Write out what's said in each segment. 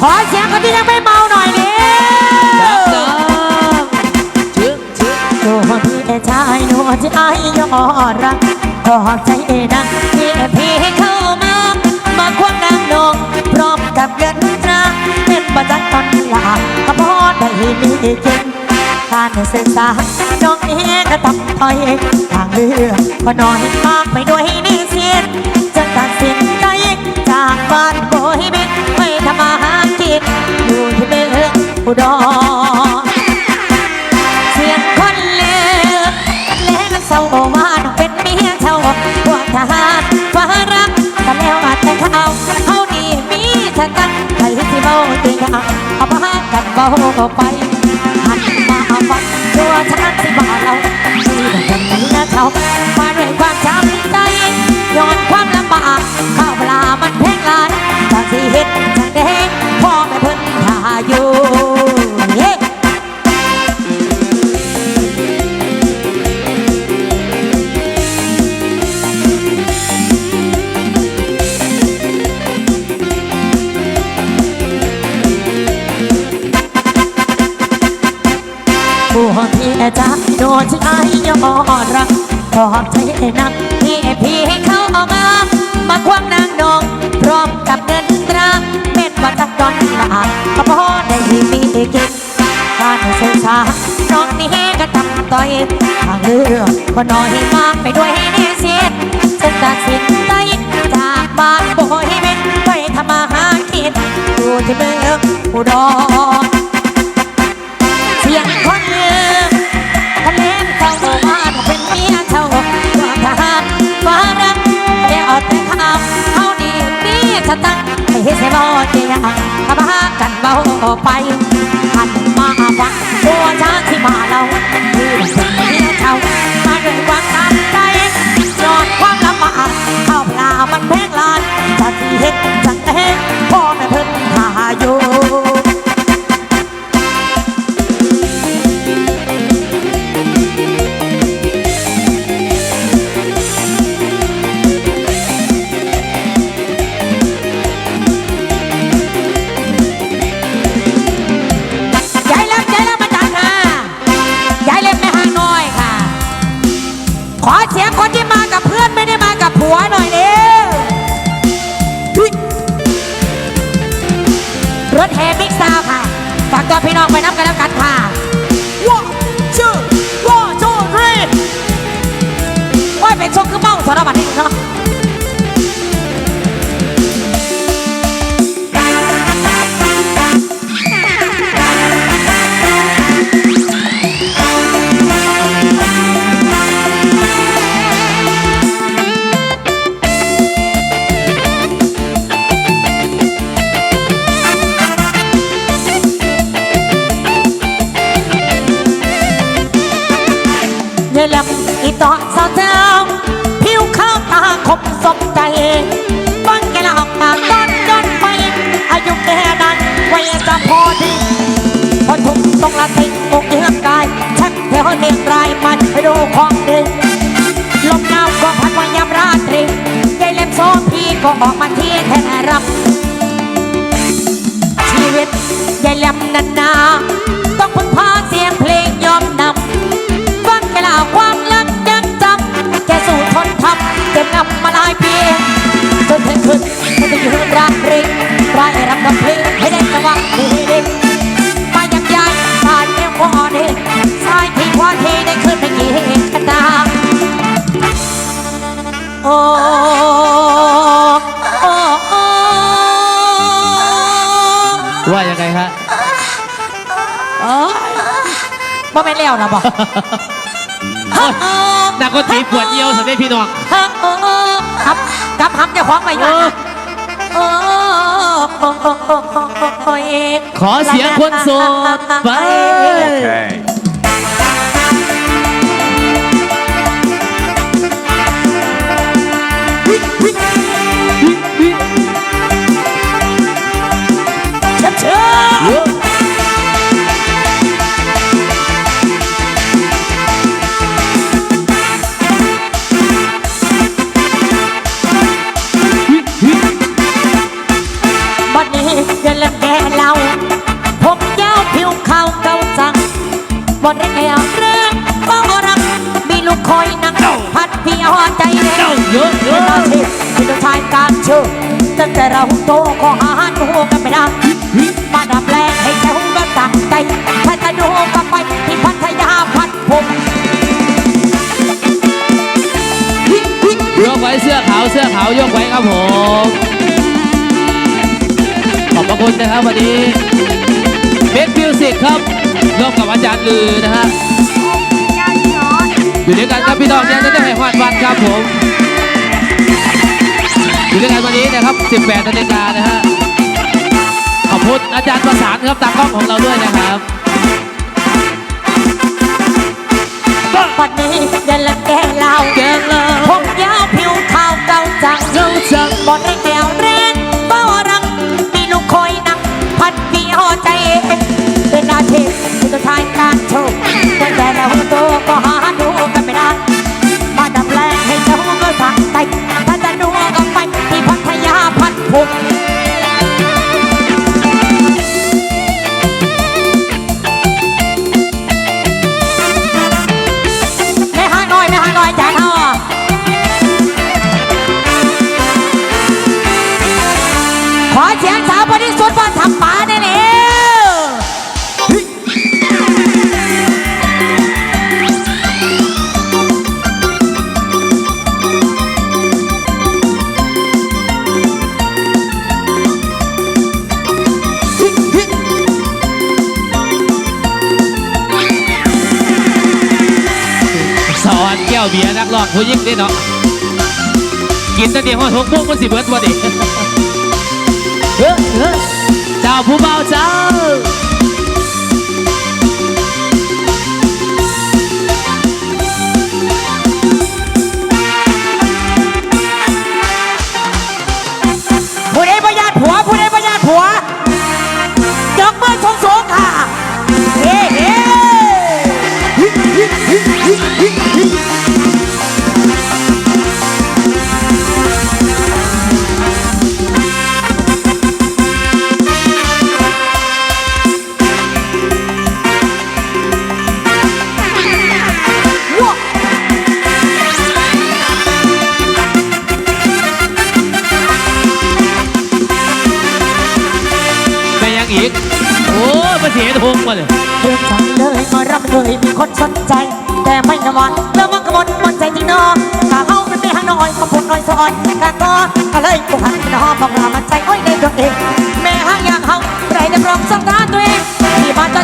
ขอเสียงคนที่ยังไม่เมาหน่อยเร็ดังวดังชึกชึกโน่ที่ชายโน่ที่อายยอดรักขอบใจเอนักที่พี่เข้ามา มาควงนางนงพร้อมกับเงินตราเป็นประจักษ์ตอนหลาก็พอได้มีจริงการศึกษาน้องนี้ก็ต้องถอยทางเลือกก็น้อยมากไปด้วยนี่เสีย บ้านโบยบินไม่ทำมาหากินอยู่ที่เมืองอุดรเสียงคนเลือกแล้วเศร้าว่าน้องเป็นเมียเช่าพวกทหารฟ้ารักแต่แล้วอาจแต่ข่าเขานี่มีชะกันใครที่เมาติงอะเอามากันเบาไป การศึกษาน้องนี่ก็ทำต่อยทางเลือกก็น้อยมากไปด้วยเนี่ยเสียจึงตัดสินใจจากบ้านโบยเม็นไปทำมาหากินอยู่ที่เมืองอุดรเสียงคนเลือทะเลเจ้าบ้านเป็นเมียเจ้าตัวทหารฟ้ารักเดี๋ยวแต่ข่าวเขาดีมีสตังให้เสียบ่เจียงทำหากันเบาไป มาเราคือเป็นเดียวเจ้ามาด้วยความตั้งใจยอดความลำบากำอีต่อสาวเจ้าผิวขาวตาคมสมใจฟังแกละออกมาต้อนต้นไป อายุแค่นั้นไว้จะพอดี พอทุกต้องละติงอกเยือกายชักแถวเรียงรายมันไปดูของดึงลมหนาวก็พัดวันยามราตรียายเล็มโซพี่ก็ออกมาที่แทนรับ ชีวิตยายแหลมนันนา แล้วนะบอกนักก็ตีปวดเยี่ยวสันได้พี่น้องครับกับฮับจะคว้างไปอยู่นะโอ้ยขอเสียงคนโสดไป Okay. เขาวเขายกไว้ครับผม ขอบพระคุณนะครับวันนี้เบสมิวสิกครับร่วมกับอาจารย์ลือนะฮะอยู่ด้วยกันครับพี่น้องยังจะได้ให้หวานวันครับผมอยู่ด้วยกันวันนี้นะครับ 18นาฬิกานะฮะขอบคุณอาจารย์ประสานครับตากล้องของเราด้วยนะครับ ปัดนี้เดินละแกเหล่าแกงเราผมยาวผิวขาวเก่าจังเจ้าจังบนได้แก้วแรงเบ้ารังมีลูกคอยนั่งพัดพี่หัวใจเองเป็นอาชีพที่ต้องทายการโชว์ตั้งแต่เราโตก็หาดูกันไม่ได้มาดับแรงให้เจ้าก็สั่งใจถ้าจะดูก็ไปที่พัทยาพัดผม อกผู้ยิ่งด้เนาะกินตั้งแต่ห้องหกโมงมันสิเบิดวันนี้เจ้าผู้เบาเจ้า อีก โอ้ยมาเสียทงมาเลยเพื่อนฉังเลยมารับเลยมีคนสนใจ แต่ไม่นอนแล้วมันก็หมดหมดใจจริงเนาะถ้าเขาเป็นไม่หาน้อยมาพูดน้อยซอยแต่ก็ก็เลยกูหันไปน้อบบอกลามันใจอ้อยในตัวเอง แม่ห้างอย่างเขาไรได้พร้องสังตาตัวเองที่มาจะ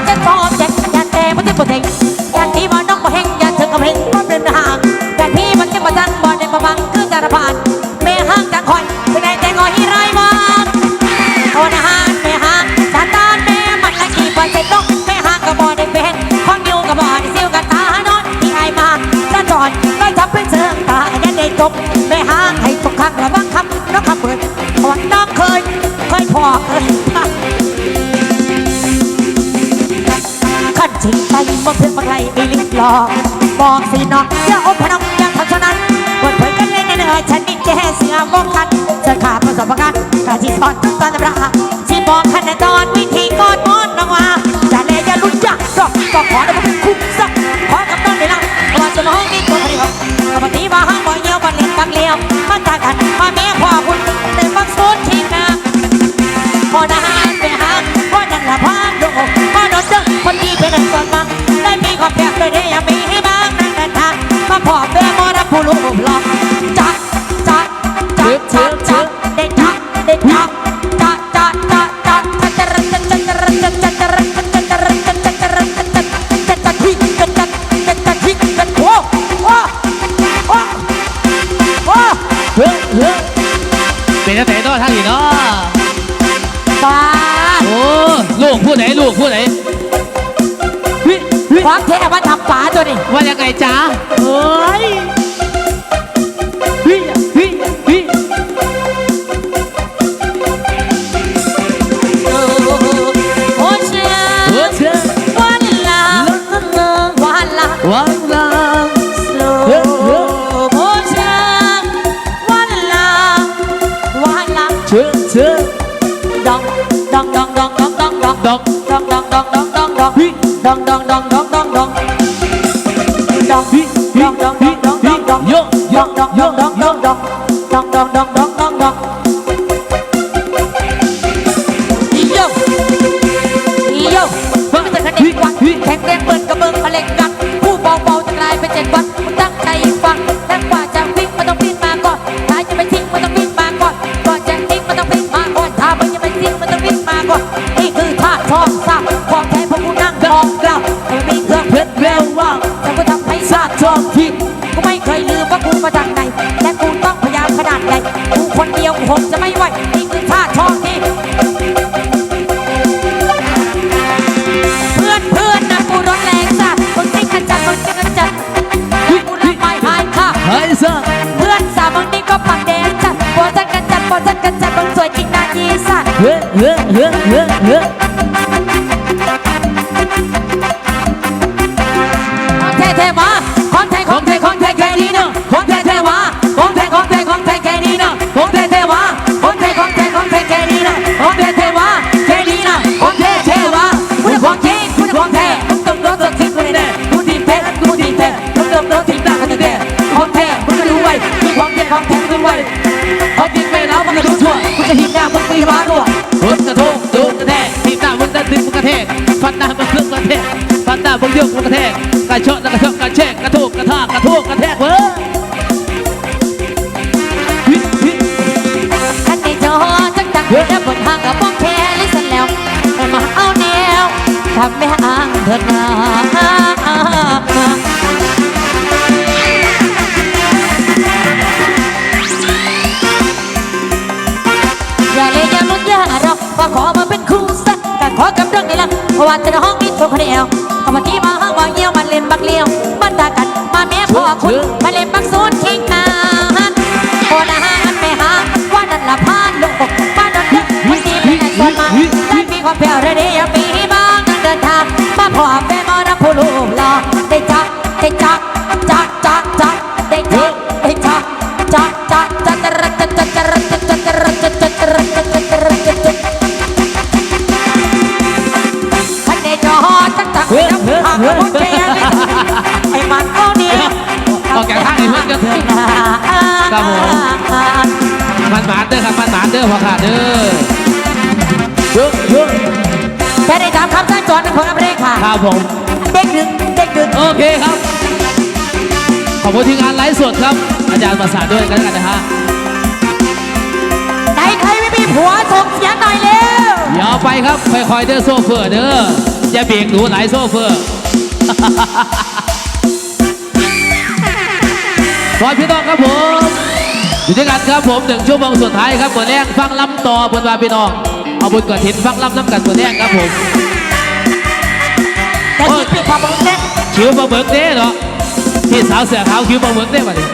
บ่เพื่อนบ่ไรไม่ลิ้นหลอกบอกสิน้องอย่าอมพน้องย่าทำเท่านั้นเปิดเผยกันเลยเนื้อฉันนี่แกเสือมองคันจะขาประสบการณ์กาที่สอนตอนตำราที่บอกขั้นตอนวิธีก่อดมอนน้องว่าจะเลยอย่าลุ้นยากก็ก็ขอได้มาเป็นคุ้มสักขอกำนันเลยนะว่าจะมาห้องนี้ตัวเดียวกับปฏิมาห้างบ่อยเยี่ยวบันเล่นบังเลี้ยวมาจากกันมาแม่พ่อคุณในบังสูนทีนะพอนะ มีความแปลกเลยได้ยังมีให้บ้างนั่นนั่นทางมาพอเบอร์มอรับผู้ลูกหลอกจักจักจักจักจัก ดองดองดองดองดองดองดองฮิฮิดองดองดฮิองดองดองดองดองดองดองดองดองดองดองดองดอง คนเดียวคงจะไม่ไหวนี่คือท่าทองทิ้งเพื่อนเพื่อนนะกูร้อนแรงสัตว์มึงติ้งกันจัดมึงติ้งกันจัดกูรักไม่หายค่ะเฮ้ยซ่าเพื่อนสาวมึงนี่ก็ปากแดงจัดปวดจัดกันจัดปวดจัดกันจัดมึงสวยจริงนะยีสัตว์เฮ้เฮ้เฮ้เฮ้เฮ้ จะทีมหน้ามึงตีมาด้วยรถกระทงโดนกระแทกทีหน้ามึงดันดึงมึงกระแทกฟันหน้ามึงเครื่องกระแทกฟันหน้ามึงเยอะมึงกระแทกกระเชาะแล้วกระเชาะกระแชกกระทุกกระทากกระทุกกระแทกเว้ยฮิฮิท่านจอจังจังแล้วบนทางกับป้องแคลิสันแล้วมาเอาแนวทำแม่อ้างเถิดนา รื่องนี้ละเพราะว่าจะในห้องนี้ตัวคนเดียวก็มาที่มาห้างว่าเยี่ยวมาเล่นบักเลี้ยวบันดากันมาแม่พ่อคุณมาเล่นบักซูนคิงนาโอ้นะฮะมันไม่หาว่านั่นละพานลูกบ้านนนท์วันนี้เป็นส่วนมาได้มีความเพียรเดียวมีบ้างเดินทางมาพ่อแม่มอนะผู้ลูกหล่อ อพ่อขาเด้อเยอะเยอะแค่ได้ถามคำสั้นจอนของอเมริกาครับผม เด็กดึงเด็กดึงโอเคครับ ขอบคุณทีมงานไลฟ์สดครับ อาจารย์ประสานด้วยกันแล้วกันนะฮะไหนใครไม่มีผัวส่งเสียงหน่อยเร็วเดี๋ยวไปครับค่อยๆเด้อโซเฟอร์เด้ออย่าเบรกหนูหลายโซเฟอร์ขอพี่น้องครับผม อยู่ด้วยกันครับผมหนึ่งชั่วโมงสุดท้ายครับเปิดแรงฟังลำต่อบนวาพี่น้อง เอาบุญกระถินฟังลำน้ำกันเปิดแรงครับผมแต่ที่พี่พอบอกเนี่ยคิวปลาหมึกเด้เนาะพี่สาวเสือขาวคิวปลาหมึกเด้มาดิ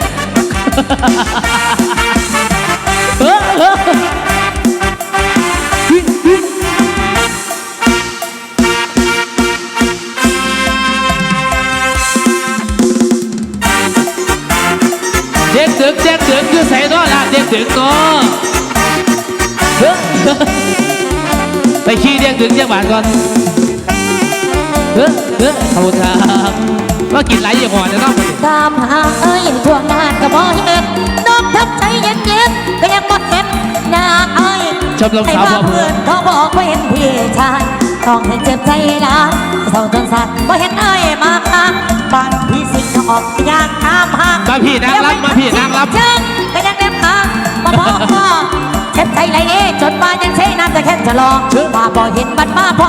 อนละเด็กดึกก็เออไปขี้เด็กดึกยังบาทก่อนเฮ้อเฮ้อขอบคุณครับว่ากินไรอย่างอ่อนนะเนาะตามหาเอ้ยช่วงนานก็บ่เห็นน้องทับใจเย็นเย็นๆก็ยังบ่เห็นนางเอ้ยชมรมไอ้สาวว่าพ่อเพื่เพื่ออนนเขาบอกว่าเห็นพี่ชายต้องให้เจ็บใจละเศร้าจนสั่นบ่เห็นเอ้ยมาบ้านพี่สิงห์ออกยางตามหามาพี่นางรับมาพี่นางรับจึงก็ยังเด็บหาง มาบอกว่าเจ็บใจไรเอจนมายังใช้น้ำแต่แค่จะลองมาบ่เห็นบัดมาพอ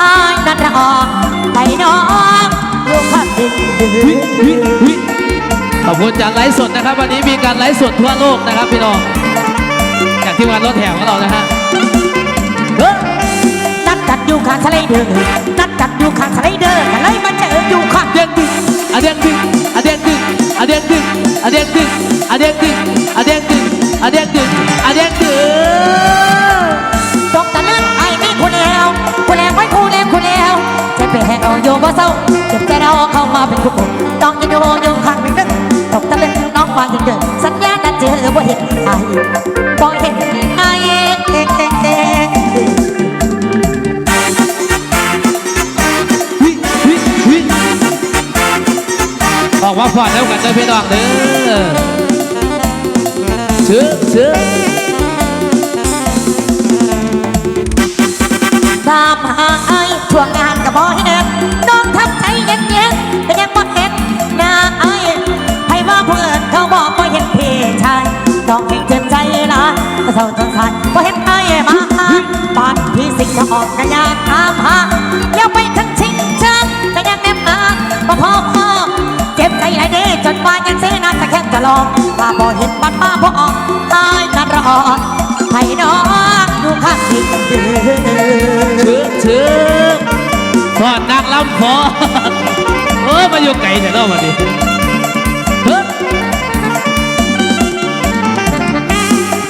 อายนั่นระออกไปน้องลูกพักดึงวิวิวิขอบคุณจากไลฟ์สดนะครับ วันนี้มีการไลฟ์สดทั่วโลกนะครับพี่น้องจากที่มานรถแถวของเรานะฮะเฮ้ยนัดกันอยู่ข้างทะเลเดอร์นัดกันอยู่ข้างทะเลเดอร์ทะเลมาเจออยู่ข้างเด้งดึงอะเด้งดึงอะเด้งดึงอะเด้งดึงอะเด้งดึงอะเด้งดึงอะเด้งดึงอะเด้ง ada yang deng ada yang deng ตกตะลึงไอ้แม่คุณแล้วคุณแล้วไม่คุณแล้วคุณแล้วจะไปแหกเอาโยบ่เศร้าจะบใจเราเข้ามาเป็นคู่ต้องยืนโยยงข้างเป็นหนึ่งตกตะลึงน้องมาเห็เดินสัญญาตันเจอว่าเห็นไอ้บ่เห็นไอ้เอ็งเอ็เอ็งออกมาฟอนแล้วกันเด้อพี่น้องเด้อ ชื่อชื่อตามหาไอ้ช่วงงานกับบ่เห็นน้องทำใจเย็นๆแต่ยังบ่เห็นหน้าไอ้ให้ว่าเพื่อนเขาบอกบ่เห็นพี่ชายน้องเห็นเจ็บใจละก็เศร้าจนสายบ่เห็นไอ้มาหาบ้านพี่สิงห์ออกกระยาตามหาอย่าไปทั้งชิงชังแต่ยังแนบหาบ่พอพอเจ็บใจไรเด้จนว่ายังเสียนาจะแค่จะลอง ถ้าบ่เห็นบ้านป้าบ่ออกตายนั่นรอให้น้องดูข้างดีชื่อชื่อพอดนางลำพอเออมาอยู่ไกลแต่เนาะมาดิ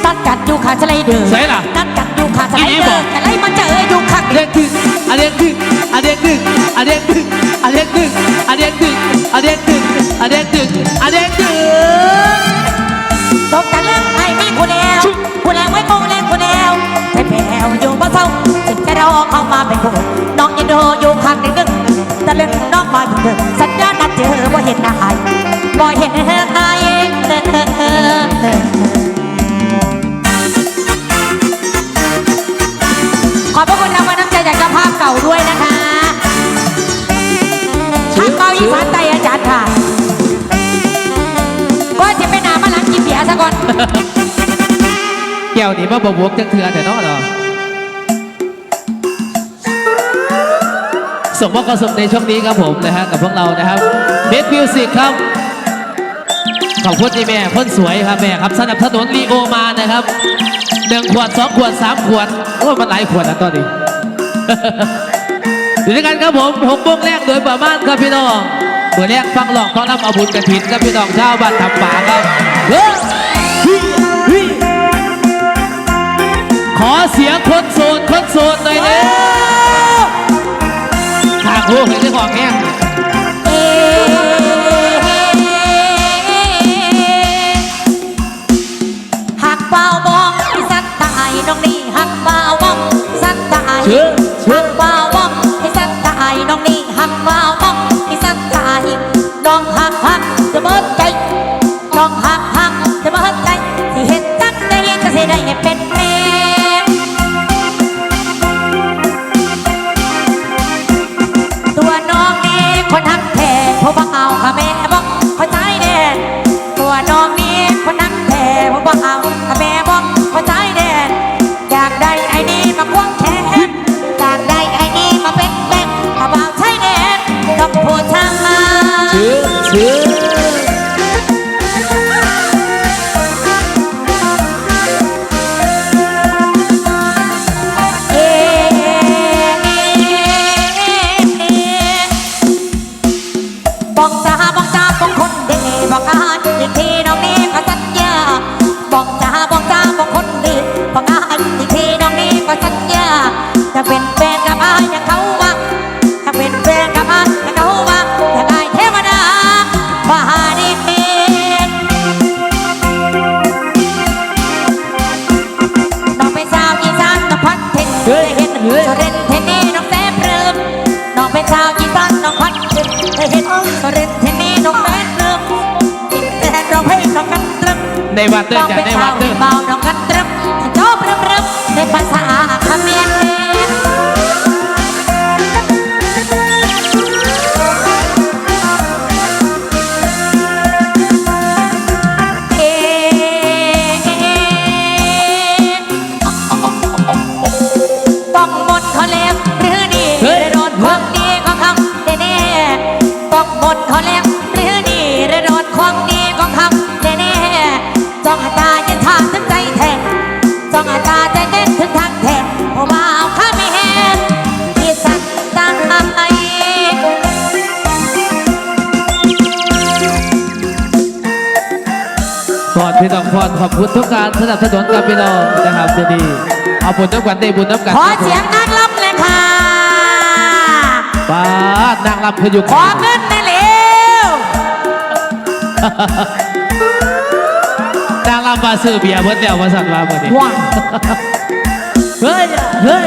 ตัดกัดอยู่ขาจะไลเดือใช่ล่ะตัดกัดอยู่ขาจะไล่อีนี่เดืออกจะไล่มาเจออยู่ข้างอันเด็กดึงอันเด็กดึงอันเด็กดึงอันเด็กดึงอันเด็กดึงอันเด็กดึงอันเด็กดึงอันเด็กดึงอันเด็กดึง ตกตะลึงไอ้มีผู้แนวผู้แรงไว้คงแรงผู้แนวใช้แผวอยู่บ่เศร้าจิตจะรอเข้ามาเป็นผู้น้องยันโดอยู่ข้างหนึ่งนึงตะลึงน้องมาถึงเดิมสัญญาณนัดเจอบ่เห็นหน้าไอ้บ่เห็นไอ้ แก้วนี่มาบวกจังเถื่อแต่นาะเนาะส่งมอบความสุขในช่วงนี้ครับผมนะฮะกับพวกเรานะครับเบสมิวสิกครับขอบคุณที่แม่คนสวยครับแม่ครับสนับสนุนลีโอมานะครับหนึ่งขวดสองขวดสามขวดโอ้มันหลายขวดนะตอนนี้อยู่ด้วยกันครับผมหกโมงแรกโดยประมาณครับพี่น้องเมื่อแรกฟังหลอกต้องรับอาบุญกระถินครับพี่น้องชาวบ้านทำป่าครับ ขอเสียงคนโสดคนโสดหน่อยเลยทางหูเห็นได้ของแห้งเอ๊หักเบามองที่สัตว์ตายน้องนี่หักเบามองสัตว์ตายเชื่อเชื่หัอกเบามองที่สัตว์ตายน้องนี่หักเบามองที่สัตว์ตายน้องหักหักจะเบิดใจน้องหัก เด็ดอ้อยก็เร็ดแท้แน่น้องแม่เติมแต่เราให้น้องกันตรึมในวัตเตอร์จะในวัตเตอร์เบาน้องกันตรึมจะโตเริ่มเริ่มได้ป รพี่น้องพรขอบคุณทุกการสนับสนุนกับพี่น้องนะครับจะดีเอาบุญน้ำกันได้บุญน้ำกันขอเสียงนักรับเลยค่ะป้านางรำเพยุขอเงินได้เร็วนางรำมาซื้อเบียร์เพิ่นเดียวมาสั่นมาเมื่อนี้ว้าเฮ้ยเฮ้ย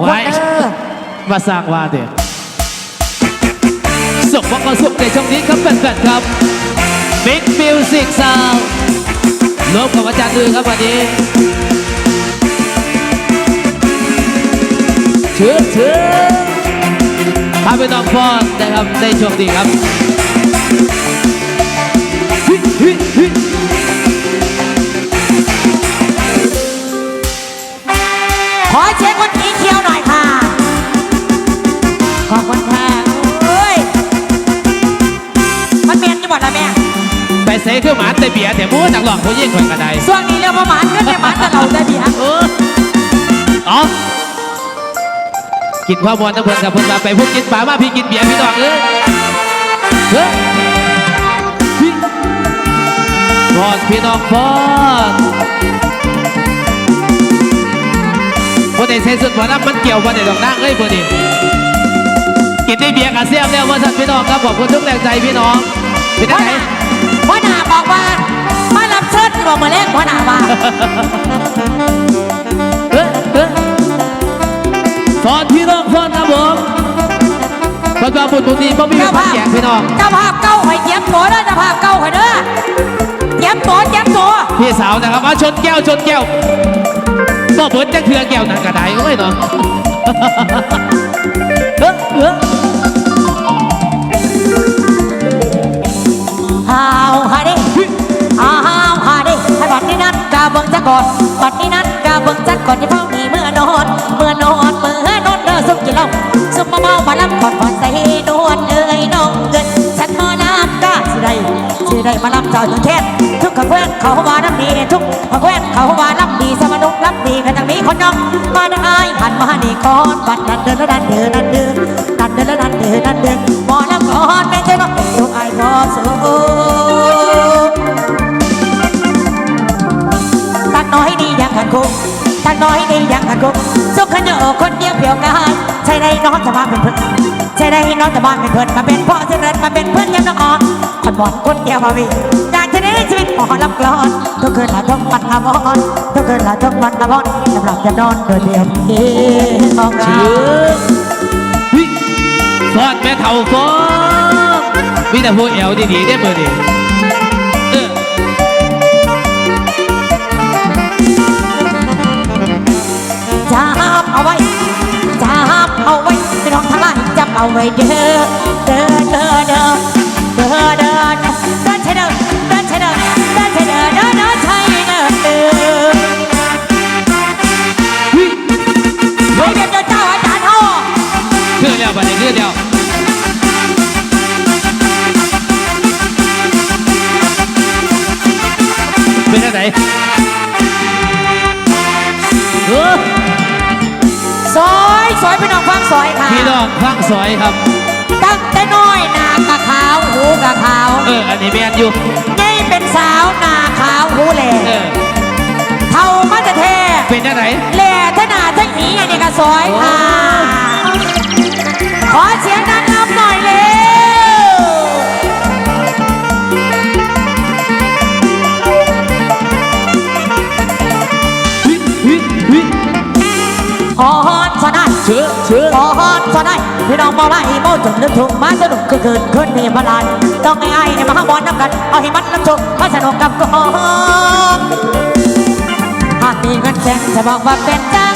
วใหม่สุขุสุขคนไว้เด้อมาสร้างว่าเด็ดส่งว่าก็สุขในช่วงนี้ครับแฟนๆครับ Big Music Sound รวมกับอาจารย์ดือครับวันนี้เชื่อเชื่อพาไปน้องพรนะครับในช่วงนี้ครับฮิฮิฮิ ไปเซ่คือหมาแต่เบียร์แต่มู้จักหลอกผู้ยิ่งคนกระไดช่วงนี้เรียกว่าหมาเงินแต่หมาแต่เราแต่เบียร์เอออ๋อกินความมวนนะเพื่นกับเพื่นมาไปพวกกินปลามาพี่กินเบียร์พี่ดอกเอ้ยเฮ้ยพอดพี่น้องพอดพอได้เซนสุดหัวน้ำมันเกี่ยวพอได้ดอกนั่งเอ้ยพอดีกินได้เบียร์กับเสียมแล้วว่าท่านพี่น้องครับขอบคุณทุกแรงใจพี่น้องเป็นพ่อไงหน้าพ่อหน บอกว่ามารับเชิญที่บอกมาเล่นพ่อหน้าว่าเฮ้ยเฮ้ยฟอนพี่น้องฟอนครับผมประกอบบุญบุญนี้พ่อพี่เจ้าพันภาพแจกพี่น้องเจ้าภาพเก้าหอยเจี๊ยบตัวเด้อเจ้าภาพเก้าหอยเด้อเจี๊ยบตัวเจี๊ยบตัวพี่สาวนะครับมาชนแก้วชนแก้วก็เบิดจังเถื่อแก้วหนังกระไดโอ้ยเนาะเฮ้ยเฮ้ยาเบิ่งจักก่อนนี้นั้นกาเบิ่งจักก่อนที่เฝ้ามีเมื่อนอน เมื่อนอนเมื่อนอนเด้อสุกกินเหล้าสุกมาเมามาล้ำก่อนก่อนใส่นวลเอ้ยน้องเกินฉันมาน้ำกาสิได้สิได้มาล้ำเจ้าถึงแค่ทุกขแควนเขาว่าน้ำดีทุกขแควนเขาว่าล้ำดีสมนุกล้ำดีกันจังมีคนน้องมาได้หันมาหนี่ก่อนบัดนั้นเดินแล้วดันเดินนั่นเดินนั่นเดินแล้วดันเดินนั่นเดิน น้อยดีอย่างกันคุกสุขขนอคนเดียวเพียวกายใช่ได้น้องจะมาเป็นเพื่อนใช่ได้น้องจะมาเป็นเพื่อนมาเป็นพ่อเสด็จมาเป็นเพื่อนยังน้องอ่อนคนบอดคนเดียวมาวิ่งอยากจะได้ชีวิตหมอลำกลอนทุกคืนละทุกวันละวันทุกคืนละทุกวันละวันสำหรับจะนอนโดยเดียวพี่องเราชื่อเฮ้ยฟอนแม่เท่าฟอนมีแต่พวกเอวดีๆได้เบอร์ดีเออ เอาไว้เด้อเด้อเด้อเด้อเด้อเด้อเด้อเด้อใช่เด้อเด้อใช่เด้อเด้อใช่เด้อเด้อเด้อใช่เด้อเด้อเฮ้ยไว้เดี๋ยวเจ้าอาจารย์เฮาเพื่อแล้วบัดนี้เพื่อแล้วเป็นอะไรเออ ซอยซอยพี่น้องฟังซอยค่ะพี่น้องฟังซอยครับ ตั้งแต่น้อยหน้ากะขาวหูกะขาว เออ อันนี้แมนอยู่นี่เป็นสาวหน้าขาวหูแหล่เออ เท่ามาจะเทเป็นจังไหน แหล่ทหนาทั้งหนีอันนี้ก็ซอยค่ะ ขอเสียง ชื้อชื้อพอฮอนสนายพี่น้องมาไล่โมจนนึกถึงมาสนุกคือคืนขึ้นในพลานต้องไอ้ไอ้ไอ้มาบอลน้ำกัน เอาให้มันน้ำชกมาสนุกกับกองหากมีเงินแสนจะบอกว่าเป็นจังมา